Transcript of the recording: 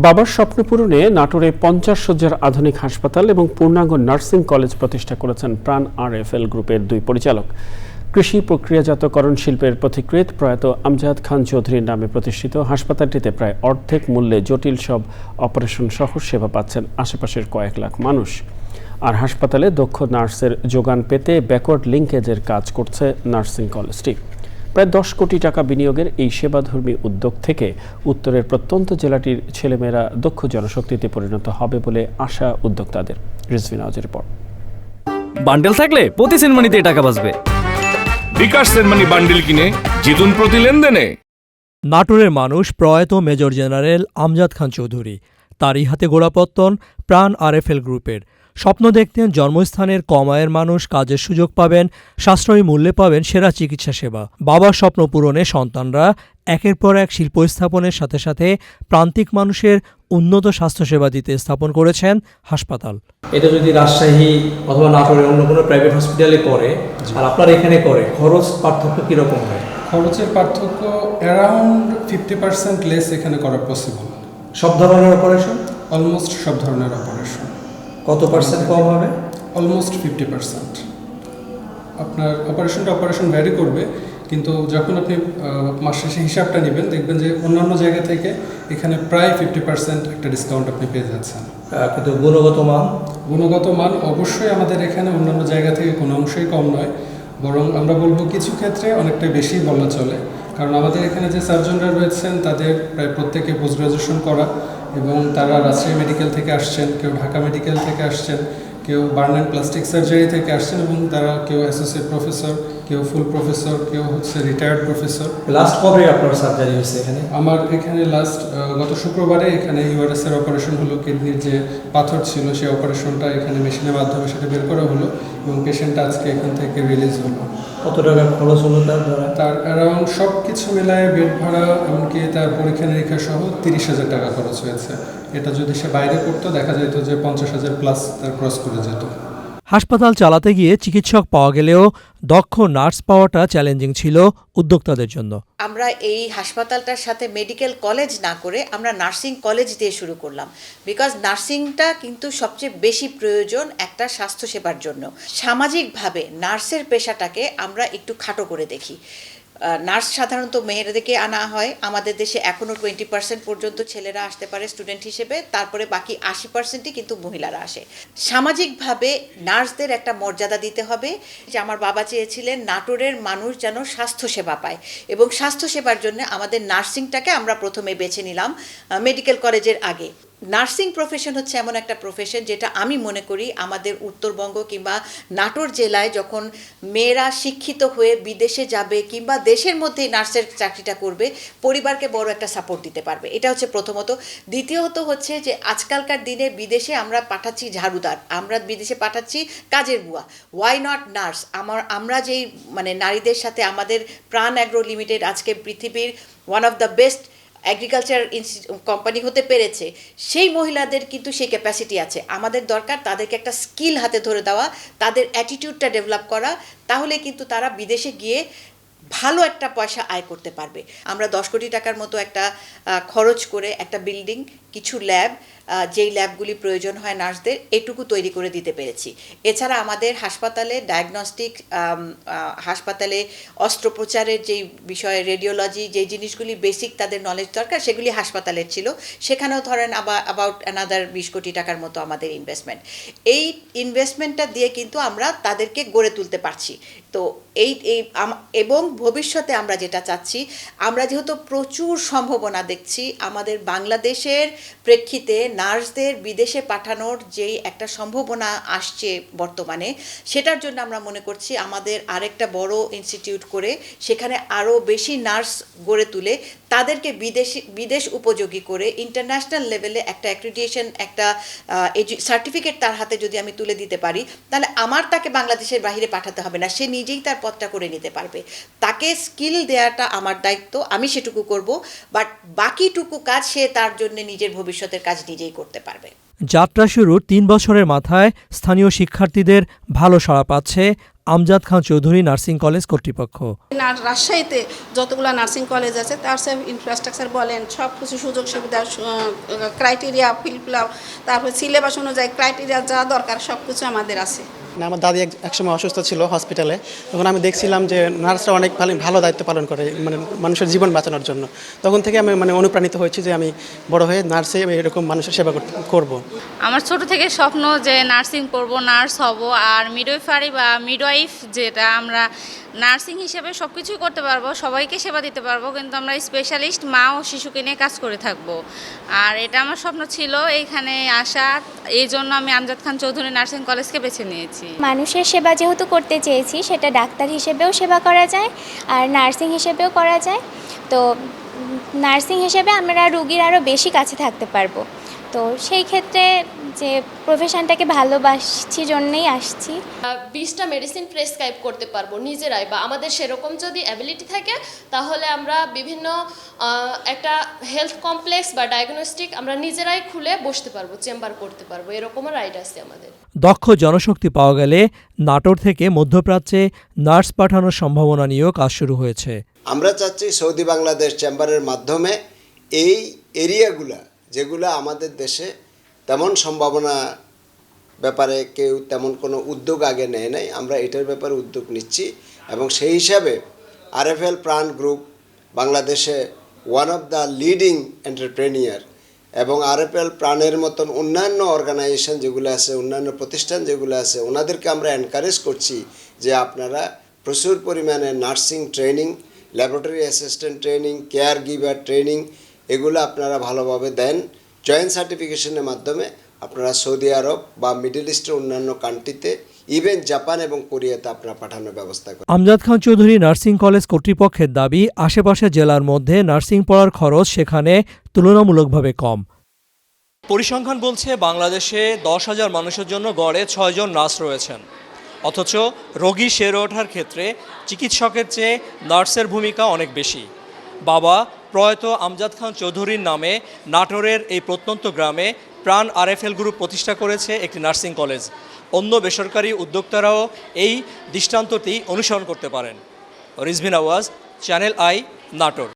বাবার স্বপ্ন পূরণে নাটোরে পঞ্চাশ শয্যার আধুনিক হাসপাতাল এবং পূর্ণাঙ্গ নার্সিং কলেজ প্রতিষ্ঠা করেছেন প্রাণ আরএফএল গ্রুপের দুই পরিচালক। কৃষি প্রক্রিয়াজাতকরণ শিল্পের পথিকৃত প্রয়াত আমজাদ খান চৌধুরীর নামে প্রতিষ্ঠিত হাসপাতালটিতে প্রায় অর্ধেক মূল্যে জটিল সব অপারেশন সহ সেবা পাচ্ছেন আশেপাশের কয়েক লাখ মানুষ। আর হাসপাতালে দক্ষ নার্সের যোগান পেতে ব্যাকওয়ার্ড লিঙ্কেজের কাজ করছে নার্সিং কলেজটি। প্রায় দশ কোটি টাকা বিনিয়োগের এই সেবাধর্মী উদ্যোগ থেকে উত্তরের প্রত্যন্ত জেলাটির ছেলেমেয়েরা দক্ষ জনশক্তিতে পরিণত হবে বলে আশা উদ্যোক্তাদের। রিজভিন আজের রিপোর্ট। বান্ডেল থাকলে প্রতি সেনমানিতে টাকা বাঁচবে। বিকাশ সেনমানি বান্ডিল কিনে জিতুন প্রতি লেনদেনে। নাটোরের মানুষ প্রয়াত মেজর জেনারেল আমজাদ খান চৌধুরী তারই হাতে গোড়াপত্তন প্রাণ আরএফএল গ্রুপের। স্বপ্ন দেখতেন জন্মস্থানের কম আয়ের মানুষ কাজের সুযোগ পাবেন সাশ্রয়ী মূল্যে পাবেন সেরা চিকিৎসা সেবা। বাবার স্বপ্ন পূরণে সন্তানরা একের পর এক শিল্প স্থাপনের সাথে সাথে প্রান্তিক মানুষের উন্নত স্বাস্থ্যসেবা দিতে স্থাপন করেছেন হাসপাতাল। এটা যদি রাজশাহী অথবা নাটোরের অন্য কোনো প্রাইভেট হসপিটালে করে আর আপনার এখানে করে খরচ পার্থক্য কীরকম হয়? খরচের পার্থক্য অ্যারাউন্ড ফিফটি পার্সেন্ট লেস এখানে করা পসিবল সব ধরনের অপারেশন অলমোস্ট সব ধরনের অপারেশন কত পার্সেন্ট কম হবে? অলমোস্ট ফিফটি পার্সেন্ট আপনার অপারেশনটা অপারেশন ভ্যারি করবে কিন্তু যখন আপনি মাস শেষে হিসাবটা নেবেন দেখবেন যে অন্যান্য জায়গা থেকে এখানে প্রায় ফিফটি পার্সেন্ট একটা ডিসকাউন্ট আপনি পেয়ে যাচ্ছেন। কিন্তু গুণগত মান? গুণগত মান অবশ্যই আমাদের এখানে অন্যান্য জায়গা থেকে কোনো অংশই কম নয় বরং আমরা বলব কিছু ক্ষেত্রে অনেকটা বেশি বলা চলে। কারণ আমাদের এখানে যে সার্জনরা রয়েছেন তাদের প্রায় প্রত্যেকে পোস্ট গ্রাজুয়েশন করা এবং তারা রাজশাহী মেডিকেল থেকে আসছেন, কেউ ঢাকা মেডিকেল থেকে আসছেন, কেউ বার্ন অ্যান্ড প্লাস্টিক সার্জারি থেকে আসছেন এবং তারা কেউ অ্যাসোসিয়েট প্রফেসর কেউ ফুল প্রফেসর কেউ হচ্ছে রিটায়ার্ড প্রফেসর লাস্ট কবে আপনার সার্জারি হয়েছে এখানে? আমার এখানে লাস্ট গত শুক্রবারে এখানে ইউআরএস এর অপারেশন হলো কিডনির যে পাথর ছিল সেই অপারেশনটা এখানে মেশিনের মাধ্যমে সেটা বের করা হলো এবং পেশেন্টটা আজকে এখান থেকে রিলিজ হলো। কত টাকা খরচ হলো তার তার অ্যারাউন্ড সব কিছু মিলায় বেড ভাড়া এমনকি তার পরীক্ষা নিরীক্ষা সহ তিরিশ হাজার টাকা খরচ হয়েছে। এটা যদি সে বাইরে করতো দেখা যেত যে পঞ্চাশ হাজার প্লাস তার ক্রস করে যেত। হাসপাতাল চালাতে গিয়ে চিকিৎসক পাওয়া গেলেও দক্ষ নার্স পাওয়াটা চ্যালেঞ্জিং ছিল উদ্যোক্তাদের জন্য। আমরা এই হাসপাতালটার সাথে মেডিকেল কলেজ না করে আমরা নার্সিং কলেজ দিয়ে শুরু করলাম। বিকজ নার্সিংটা কিন্তু সবচেয়ে বেশি প্রয়োজন একটা স্বাস্থ্যসেবার জন্য। সামাজিকভাবে নার্সের পেশাটাকে আমরা একটু খাটো করে দেখি। নার্স সাধারণত মেয়েদেরকে আনা হয়। আমাদের দেশে এখনও টোয়েন্টি পার্সেন্ট পর্যন্ত ছেলেরা আসতে পারে স্টুডেন্ট হিসেবে, তারপরে বাকি আশি পার্সেন্টই কিন্তু মহিলারা আসে। সামাজিকভাবে নার্সদের একটা মর্যাদা দিতে হবে যে আমার বাবা চেয়েছিলেন নাটোরের মানুষ যেন স্বাস্থ্যসেবা পায় এবং স্বাস্থ্যসেবার জন্য আমাদের নার্সিংটাকে আমরা প্রথমে বেছে নিলাম মেডিকেল কলেজের আগে। নার্সিং প্রফেশন হচ্ছে এমন একটা প্রফেশন যেটা আমি মনে করি আমাদের উত্তরবঙ্গ কিংবা নাটোর জেলায় যখন মেয়েরা শিক্ষিত হয়ে বিদেশে যাবে কিংবা দেশের মধ্যেই নার্সের চাকরিটা করবে, পরিবারকে বড় একটা সাপোর্ট দিতে পারবে। এটা হচ্ছে প্রথমত। দ্বিতীয়ত হচ্ছে যে আজকালকার দিনে বিদেশে আমরা পাঠাচ্ছি ঝাড়ুদার। আমরা বিদেশে পাঠাচ্ছি কাজের বুয়া। ওয়াই নট নার্স আমার, আমরা যেই মানে নারীদের সাথে আমাদের প্রাণ অ্যাগ্রো লিমিটেড আজকে পৃথিবীর one of the best agriculture company হতে পেরেছে, সেই মহিলাদের কিন্তু সেই ক্যাপাসিটি আছে। আমাদের দরকার তাদেরকে একটা স্কিল হাতে ধরে দেওয়া, তাদের অ্যাটিটিউডটা ডেভেলপ করা, তাহলে কিন্তু তারা বিদেশে গিয়ে ভালো একটা পয়সা আয় করতে পারবে। আমরা দশ কোটি টাকার মতো একটা খরচ করে একটা বিল্ডিং কিছু ল্যাব যেই ল্যাবগুলি প্রয়োজন হয় নার্সদের, এটুকু তৈরি করে দিতে পেরেছি। এছাড়া আমাদের হাসপাতালে ডায়াগনস্টিক হাসপাতালে অস্ত্রোপচারের যেই বিষয়ে রেডিওলজি যেই জিনিসগুলি বেসিক তাদের নলেজ দরকার, সেগুলি হাসপাতালের ছিল। সেখানেও ধরেন আবার অ্যাবাউট অ্যানাদার বিশ কোটি টাকার মতো আমাদের ইনভেস্টমেন্ট এই ইনভেস্টমেন্টটা দিয়ে কিন্তু আমরা তাদেরকে গড়ে তুলতে পারছি। তো এই এই এবং ভবিষ্যতে আমরা যেটা চাচ্ছি, আমরা যেহেতু প্রচুর সম্ভাবনা দেখছি, আমাদের বাংলাদেশের প্রেক্ষিতে নার্সদের বিদেশে পাঠানোর যেই একটা সম্ভাবনা আসছে বর্তমানে, সেটার জন্য আমরা মনে করছি আমাদের আরেকটা বড় ইনস্টিটিউট করে সেখানে আরও বেশি নার্স গড়ে তুলে, তাদেরকে বিদেশি, বিদেশ উপযোগী করে ইন্টারন্যাশনাল লেভেলে একটা অ্যাক্রিডিয়েশন একটা সার্টিফিকেট তার হাতে যদি আমি তুলে দিতে পারি, তাহলে আমার তাকে বাংলাদেশের বাইরে পাঠাতে হবে না, সে নিজেই তার পথটা করে নিতে পারবে। তাকে স্কিল দেওয়াটা আমার দায়িত্ব আমি সেটুকু করব বাট বাকিটুকু কাজ সে তার জন্য নিজের ভবিষ্যতের কাজ নিজেই করতে পারবে। যাত্রা শুরুর তিন বছরের মাথায় স্থানীয় শিক্ষার্থীদের ভালো সাড়া পাচ্ছে আমজাদ খান চৌধুরী নার্সিং কলেজ কর্তৃপক্ষ। রাজশাহীতে যতগুলো নার্সিং কলেজ আছে তার সব ইনফ্রাস্ট্রাকচার বলেন সব কিছু সুযোগ সুবিধা ক্রাইটেরিয়া ফিলফিলাপ তারপর সিলেবাস অনুযায়ী ক্রাইটেরিয়া যা দরকার সব কিছু আমাদের আছে। না, আমার দাদি এক- একসময় অসুস্থ ছিল হসপিটালে। তখন আমি দেখছিলাম যে নার্সরা অনেক ভালো ভালো দায়িত্ব পালন করে মানে মানুষের জীবন বাঁচানোর জন্য। তখন থেকে আমি মানে অনুপ্রাণিত হয়েছি যে আমি বড় হয়ে নার্সে এরকম মানুষের সেবা করব। আমার ছোট থেকে স্বপ্ন যে নার্সিং করব নার্স হব আর মিডওয়াইফারি বা মিডওয়াইফ যেটা আমরা নার্সিং হিসেবে সব কিছুই করতে পারব সবাইকে সেবা দিতে পারব কিন্তু আমরা স্পেশালিস্ট মা ও শিশুকে নিয়ে কাজ করে থাকব। আর এটা আমার স্বপ্ন ছিল এইখানে আসা এই জন্য আমি আমজাদ খান চৌধুরী নার্সিং কলেজকে বেছে নিয়েছি। মানুষের সেবা যেহেতু করতে চেয়েছি, সেটা ডাক্তার হিসেবেও সেবা করা যায় আর নার্সিং হিসেবেও করা যায়। তো নার্সিং হিসেবে আমরা রুগীর আরও বেশি কাছে থাকতে পারব। তো সেই ক্ষেত্রে যে প্রফেশনটাকে ভালোবাসছি জন্যেই আসছি। বিশটা মেডিসিন প্রেসক্রাইব করতে পারব নিজেরাই বা আমাদের সেরকম যদি অ্যাবিলিটি থাকে তাহলে আমরা বিভিন্ন একটা হেলথ কমপ্লেক্স বা ডায়াগনস্টিক আমরা নিজেরাই খুলে বসতে পারব চেম্বার করতে পারব এরকমও রাইট আছে আমাদের। দক্ষ জনশক্তি পাওয়া গেলে নাটোর থেকে মধ্যপ্রাচ্যে নার্স পাঠানোর সম্ভাবনা নিয়েও কাজ শুরু হয়েছে। আমরা চাচ্ছি সৌদি বাংলাদেশ চেম্বারের মাধ্যমে এই এরিয়াগুলা যেগুলো আমাদের দেশে তেমন সম্ভাবনা ব্যাপারে কেউ তেমন কোনো উদ্যোগ আগে নেয় নাই। আমরা এটার ব্যাপারে উদ্যোগ নিচ্ছি এবং সেই হিসাবে আরএফএল প্রাণ গ্রুপ বাংলাদেশে one of the leading entrepreneur এবং আরএফএল প্রাণের মতন অন্যান্য অর্গানাইজেশন যেগুলো আছে, অন্যান্য প্রতিষ্ঠান যেগুলো আছে, ওনাদেরকে আমরা এনকারেজ করছি যে আপনারা প্রচুর পরিমাণে nursing training laboratory assistant training care giver training এগুলো আপনারা ভালোভাবে দেন। জয়েন্ট সার্টিফিকেশনের মাধ্যমে আপনারা সৌদি আরব বা মিডল ইস্টের অন্যান্য কান্ট্রিতে ইভেন জাপান এবং কোরিয়াতে আপনারা পাঠানোর ব্যবস্থা করেন। আমজাদ খান চৌধুরী নার্সিং কলেজ কর্তৃপক্ষের দাবি আশেপাশে জেলার মধ্যে নার্সিং পড়ার খরচ সেখানে তুলনামূলকভাবে কম। পরিসংখ্যান বলছে বাংলাদেশে দশ হাজার মানুষের জন্য গড়ে ছয়জন নার্স রয়েছেন। অথচ রোগী সেরে ওঠার ক্ষেত্রে চিকিৎসকের চেয়ে নার্সের ভূমিকা অনেক বেশি। বাবা প্রয়াত আমজাদ খান চৌধুরীর নামে নাটোরের এই প্রত্যন্ত গ্রামে প্রাণ আরএফএল গ্রুপ প্রতিষ্ঠা করেছে একটি নার্সিং কলেজ। অন্য বেসরকারি উদ্যোক্তারাও এই দৃষ্টান্তটি অনুসরণ করতে পারেন। রিজভিন আওয়াজ, চ্যানেল আই, নাটোর।